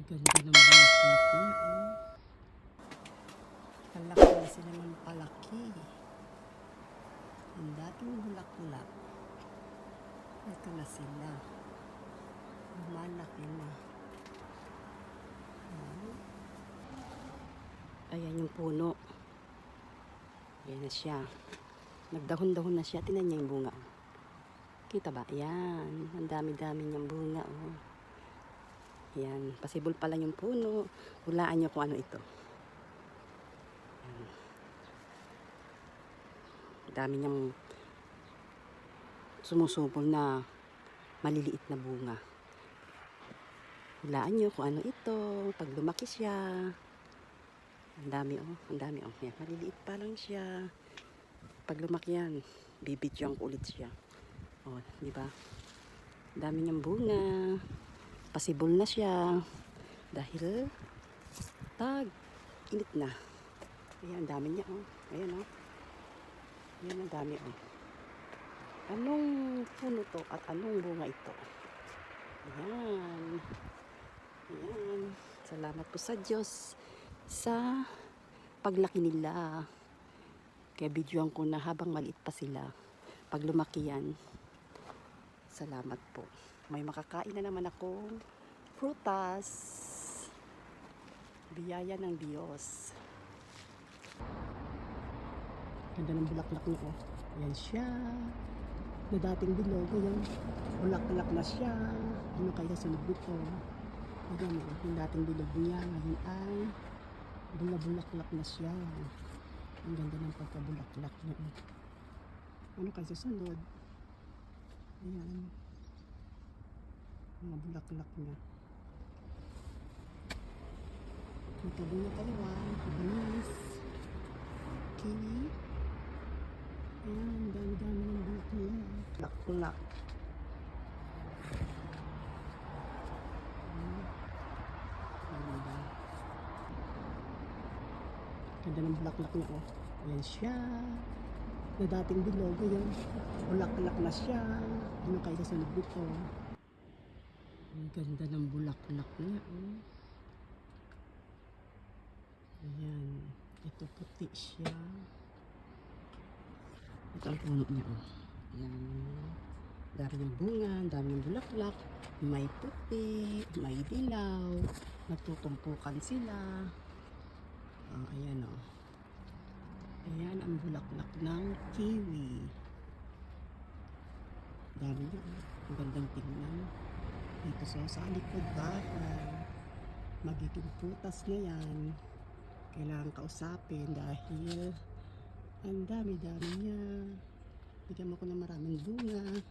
Ang ganda ng bangkit niya. Oh. Palaki na sila ng palaki. Ang dating bulak-bulak. Ito na sila. Lumalaki na. Oh. Ayan yung puno. Ayan na siya. Nagdahon-dahon na siya. Tinan niya yung bunga. Kita ba? Ayan. Ang dami-dami niyang bunga. Oh. Ayan. Pasibol pala yung puno. Hulaan niyo kung ano ito. Ayan. Dami niyang sumusupol na maliliit na bunga. Hulaan niyo kung ano ito. Pag lumaki siya. Ang dami oh. Ang dami oh. Ayan. Maliliit pa lang siya. Pag lumaki yan, bibidyoan ko ulit siya. Oh, di ba? Dami niyang bunga. Pasibol na siya. Dahil tag init na. Ayan, dami niya oh. Ayan oh. Ayan, ang dami oh. Anong puno to at anong bunga ito? Ayan. Ayan. Salamat po sa Diyos sa paglaki nila. Kaya videoan ko na habang maliit pa sila. Pag lumaki yan, salamat po. May makakain na naman akong prutas. Biyaya ng Diyos. Ganda ng bulaklak niya oh. Ayan siya. Na dating bilog, ayan. Bulaklak na siya. Ano kaya sunod nito? Ayan oh. Yung dating bilog niya, ngayon ay bulabulaklak na siya. Ang ganda ng pagkabulaklak niya. oh. Ano kaya susunod? Ayan. Mga bulaklak. Ito din na Taiwan. Banis. Kiwi. Ayan, ang dami-dami ng bulaklak. Bulaklak. Ganda. Ng bulaklak niya, oh. Ayan siya. Na dating bilog, ayan. Bulaklak na siya. Ano kaya sa sunod nito? Ang ganda ng bulaklak niya, oh. Ayan. Ito puti siya. Ito ang puno niya, oh. Ayan. Dami ng bunga, dami ng bulaklak. May puti, may dilaw. Nagtutumpukan sila. Oh, ayan oh. Ayan ang bulaklak ng kiwi. Dami niya. oh. Ang gandang tingnan. Dito sa, likod bahay. Magiging putas na yan. Kailangan kausapin dahil ang dami-dami niya. Bigyan mo ko ng maraming bunga.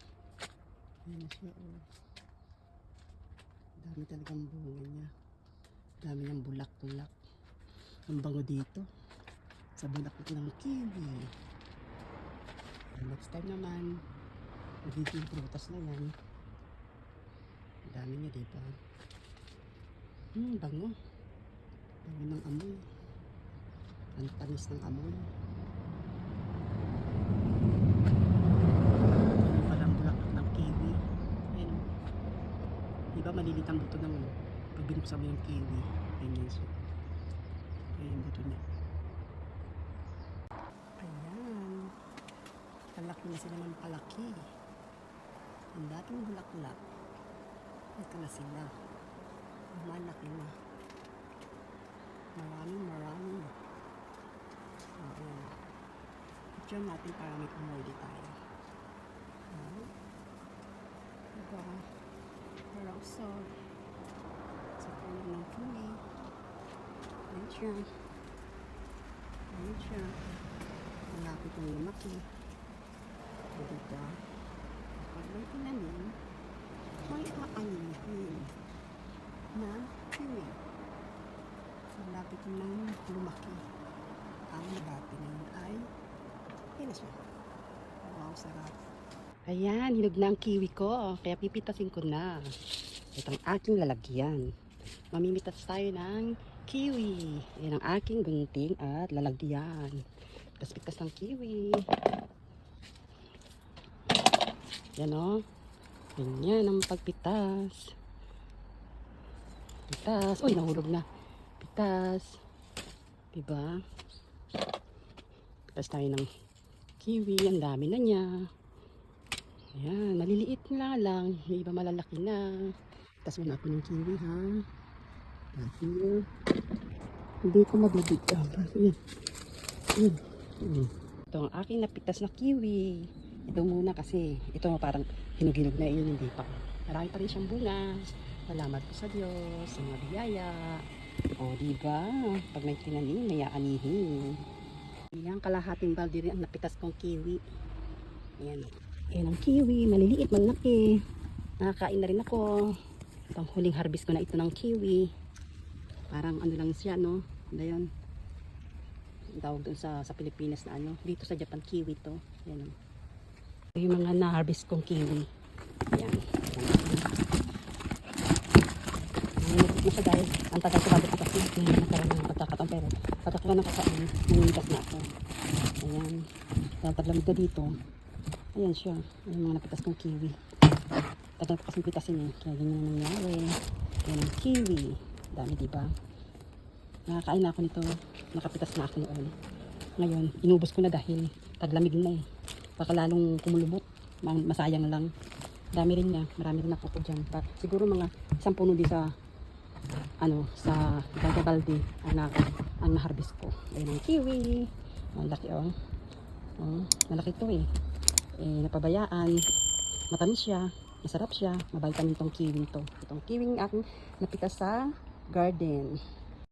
Ayan siya oh. Dami talagang bunga niya. Dami ng bulak-bulak. Ang bango dito. Sa bulaklak ng kiwi. And next time naman, magiging prutas na yan. Dami niya dito. Hmm, bango. Bango ng amoy. Ang tamis ng amoy. Ano pala ang bulaklak ng kiwi? Ayan. oh. Di ba maliliit ang buto ng pag binuksan mo yung kiwi? Ayan yan siya. Ayan yung buto niya. Ayan. Palaki na sila ng palaki. Ang dating bulaklak. Ito na sila. Malaki na. Maraming maraming. Ayan. Picture natin para may kumuli tayo. Ayan. Diba? Para also sa puno ng kiwi. Ayan siya. Ayan siya. Malapit ng lumaki. O diba? Pag may tinanim, may aanihin na kiwi. Malapit ng lumaki. Ang dati na yun ay na siya. Wow, sarap. Ayan, hinog na ang kiwi ko. Kaya pipitasin ko na. Ito ang aking lalagyan. Mamimitas tayo ng kiwi. Yan ang aking gunting at lalagyan. Pitas-pitas ng kiwi. Yan o. Ganyan ang pagpitas. Pitas. Uy, nahulog na. Pitas. Diba? Pitas tayo ng kiwi. Ang dami na niya. Ayan, maliliit na lang. May iba malalaki na. Pitas muna ako ng kiwi, ha? Dahil, hindi ko mabibigyan. Ayan. Ayan. Ayan. Ito ang aking napitas na kiwi. Ito muna kasi, ito parang hinuginog na yun, hindi pa. Marami pa rin siyang bunga. Salamat po sa Diyos, sa mga biyaya. O, di ba? Pag may tinanim, may aanihin. Yan, kalahating balde rin ang napitas kong kiwi. Ayan. Ayan ang kiwi, maliliit, malaki. Nakakain na rin ako. Pang huling harvest ko na ito ng kiwi. Parang ano lang siya, no? Ano yun? Tawag doon sa, sa Pilipinas na ano. Dito sa Japan, kiwi to. Ayan, oh. Yung mga na-harvest kong kiwi. Ayan. Na siya dahil ang tagal ko bago kasi hindi na nagkaroon ng pagkakataon pero pagka ko na nakakain, nangingitas na ako. Ayan. Dahil taglamig na dito. Ayan siya. Ayan mga napitas kong kiwi. Tagal ko kasing pitasin eh. Kaya ganyan ang nangyari. Ayan ang kiwi. Dami diba? Nakakain na ako nito. Nakapitas na ako noon. Ngayon, inubos ko na dahil taglamig na eh. Baka lalong kumulubot. Ma- Masayang lang. Dami rin niya. Marami rin ako dyan. Pa, siguro mga isang puno di sa ano, sa Balde ang, ang na-harvest ko. Ayun ang kiwi. Ang laki oh. oh. Malaki to eh. Eh, napabayaan. Matamis siya. Masarap siya. Mabait kami tong kiwi to. Itong kiwi aking napitas sa garden.